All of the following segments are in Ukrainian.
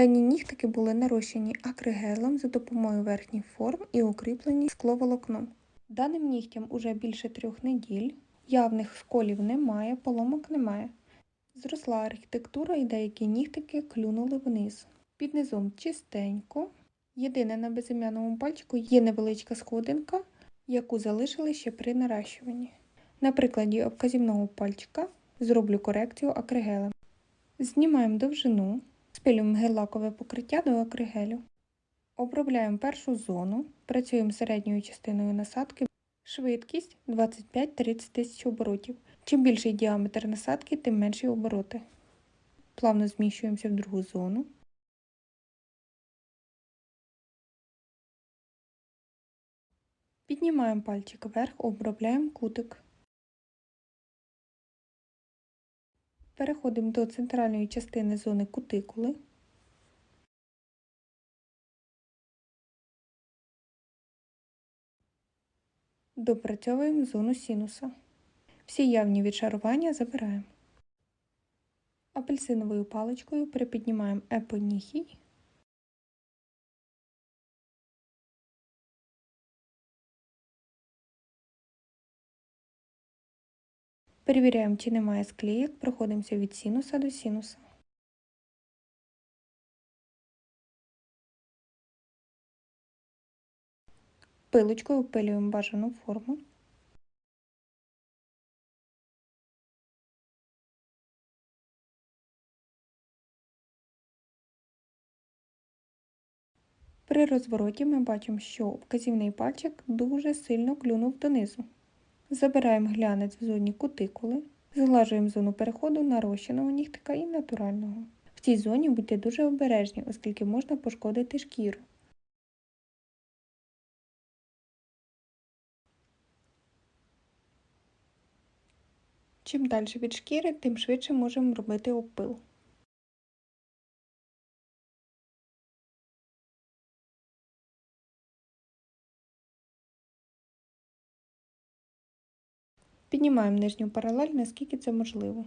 Дані нігтики були нарощені акригелем за допомогою верхніх форм і укріплені скловолокном. Даним нігтям уже більше трьох неділь, явних сколів немає, поломок немає. Зросла архітектура і деякі нігтики клюнули вниз. Під низом чистенько. Єдине на безім'яному пальчику є невеличка сходинка, яку залишили ще при наращуванні. На прикладі обказівного пальчика зроблю корекцію акригелем. Знімаємо довжину, спилюємо гель-лакове покриття до акригелю. Обробляємо першу зону, працюємо середньою частиною насадки. Швидкість 25-30 тисяч оборотів. Чим більший діаметр насадки, тим менші обороти. Плавно зміщуємося в другу зону. Піднімаємо пальчик вверх, обробляємо кутик. Переходимо до центральної частини зони кутикули. Допрацьовуємо зону синуса. Всі явні відшарування забираємо. Апельсиновою паличкою припіднімаємо епоніхій. Перевіряємо, чи немає склеєк, проходимося від синуса до синуса. Пилочкою впилюємо бажану форму. При розвороті ми бачимо, що вказівний пальчик дуже сильно клюнув донизу. Забираємо глянець в зоні кутикули, зглажуємо зону переходу нарощеного нігтика і натурального. В цій зоні будьте дуже обережні, оскільки можна пошкодити шкіру. Чим далі від шкіри, тим швидше можемо робити опил. Піднімаємо нижню паралель, наскільки це можливо.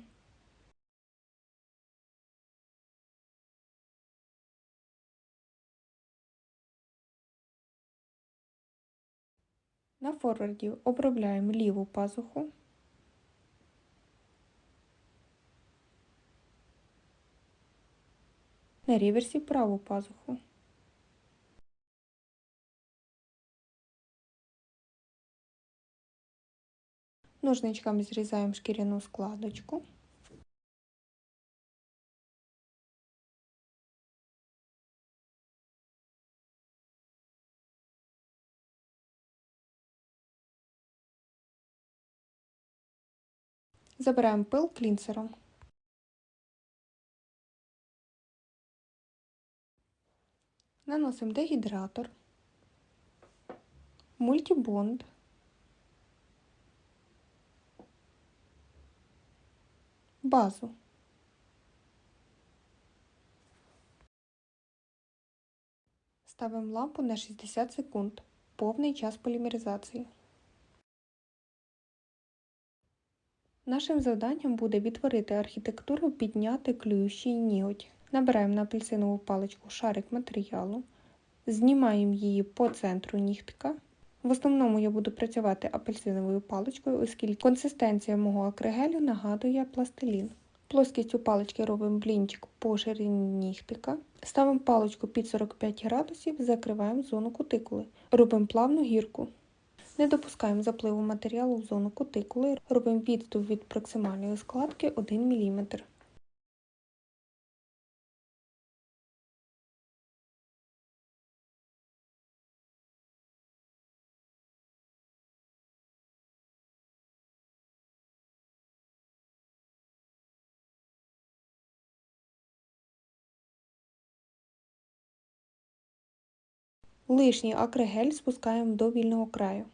На форварді обробляємо ліву пазуху. На реверсі праву пазуху. Ножничками зрізаємо шкіряну складочку. Забираємо пил клінцером. Наносимо дегідратор, мультибонд, базу. Ставимо лампу на 60 секунд. Повний час полімеризації. Нашим завданням буде відтворити архітектуру, підняти клюючий ніготь. Набираємо на апельсинову паличку шарик матеріалу, знімаємо її по центру нігтика. В основному я буду працювати апельсиновою паличкою, оскільки консистенція мого акригелю нагадує пластилін. Плоскістю палички робимо блінчик по ширині нігтика. Ставимо паличку під 45 градусів, закриваємо зону кутикули. Робимо плавну гірку. Не допускаємо запливу матеріалу в зону кутикули, робимо відступ від проксимальної складки 1 мм. Лишній акригель спускаємо до вільного краю.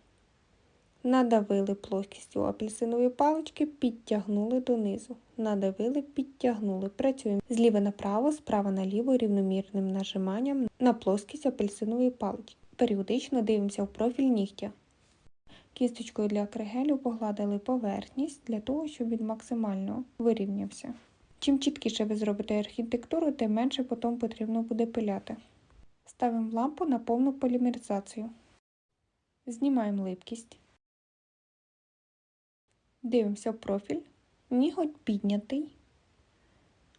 Надавили плоскістю апельсинової палички, підтягнули донизу. Надавили, підтягнули. Працюємо зліва направо, справа наліво рівномірним нажиманням на плоскість апельсинової палички. Періодично дивимося в профіль нігтя. Кісточкою для акригелю погладили поверхність для того, щоб він максимально вирівнявся. Чим чіткіше ви зробите архітектуру, тим менше потім потрібно буде пиляти. Ставимо лампу на повну полімеризацію. Знімаємо липкість. Дивимося в профіль. Ніготь піднятий.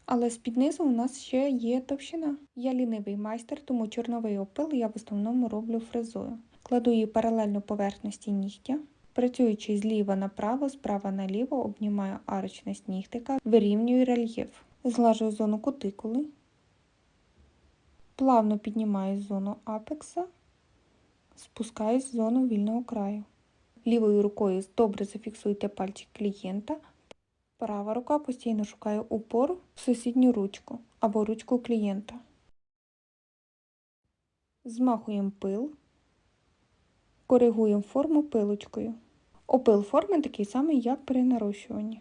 Але з-під низу у нас ще є товщина. Я лінивий майстер, тому чорновий опил я в основному роблю фрезою. Кладу її паралельно поверхності нігтя. Працюючи зліва направо, справа наліво, обнімаю арочність нігтика, вирівнюю рельєф. Зглажую зону кутикули. Плавно піднімаю зону апекса, спускаюсь в зону вільного краю. Лівою рукою добре зафіксуйте пальчик клієнта. Права рука постійно шукає упор в сусідню ручку або ручку клієнта. Змахуємо пил. Коригуємо форму пилочкою. Опил форми такий самий, як при нарощуванні.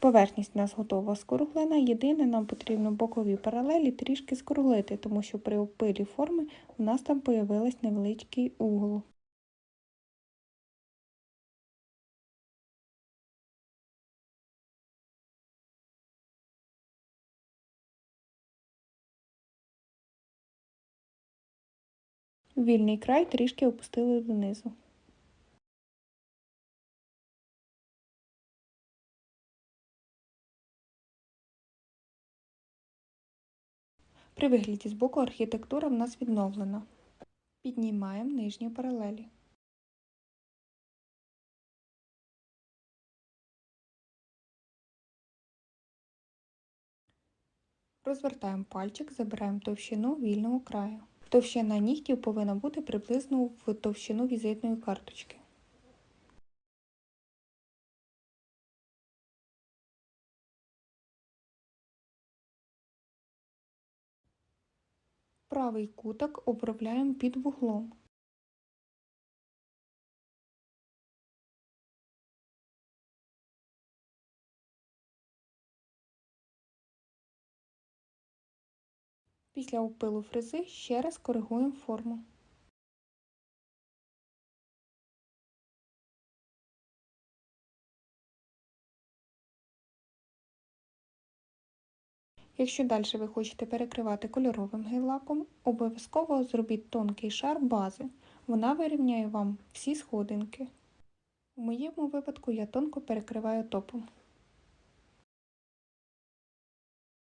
Поверхність у нас готова скруглена. Єдине, нам потрібно бокові паралелі трішки скруглити, тому що при опилі форми у нас там появилась невеличкий угол. Вільний край трішки опустили донизу. При вигляді збоку архітектура в нас відновлена. Піднімаємо нижні паралелі. Розвертаємо пальчик, забираємо товщину вільного краю. Товщина нігтів повинна бути приблизно в товщину візитної карточки. Правий куток обробляємо під вуглом. Після опилу фрези ще раз коригуємо форму. Якщо далі ви хочете перекривати кольоровим гель-лаком, обов'язково зробіть тонкий шар бази. Вона вирівняє вам всі сходинки. У моєму випадку я тонко перекриваю топом.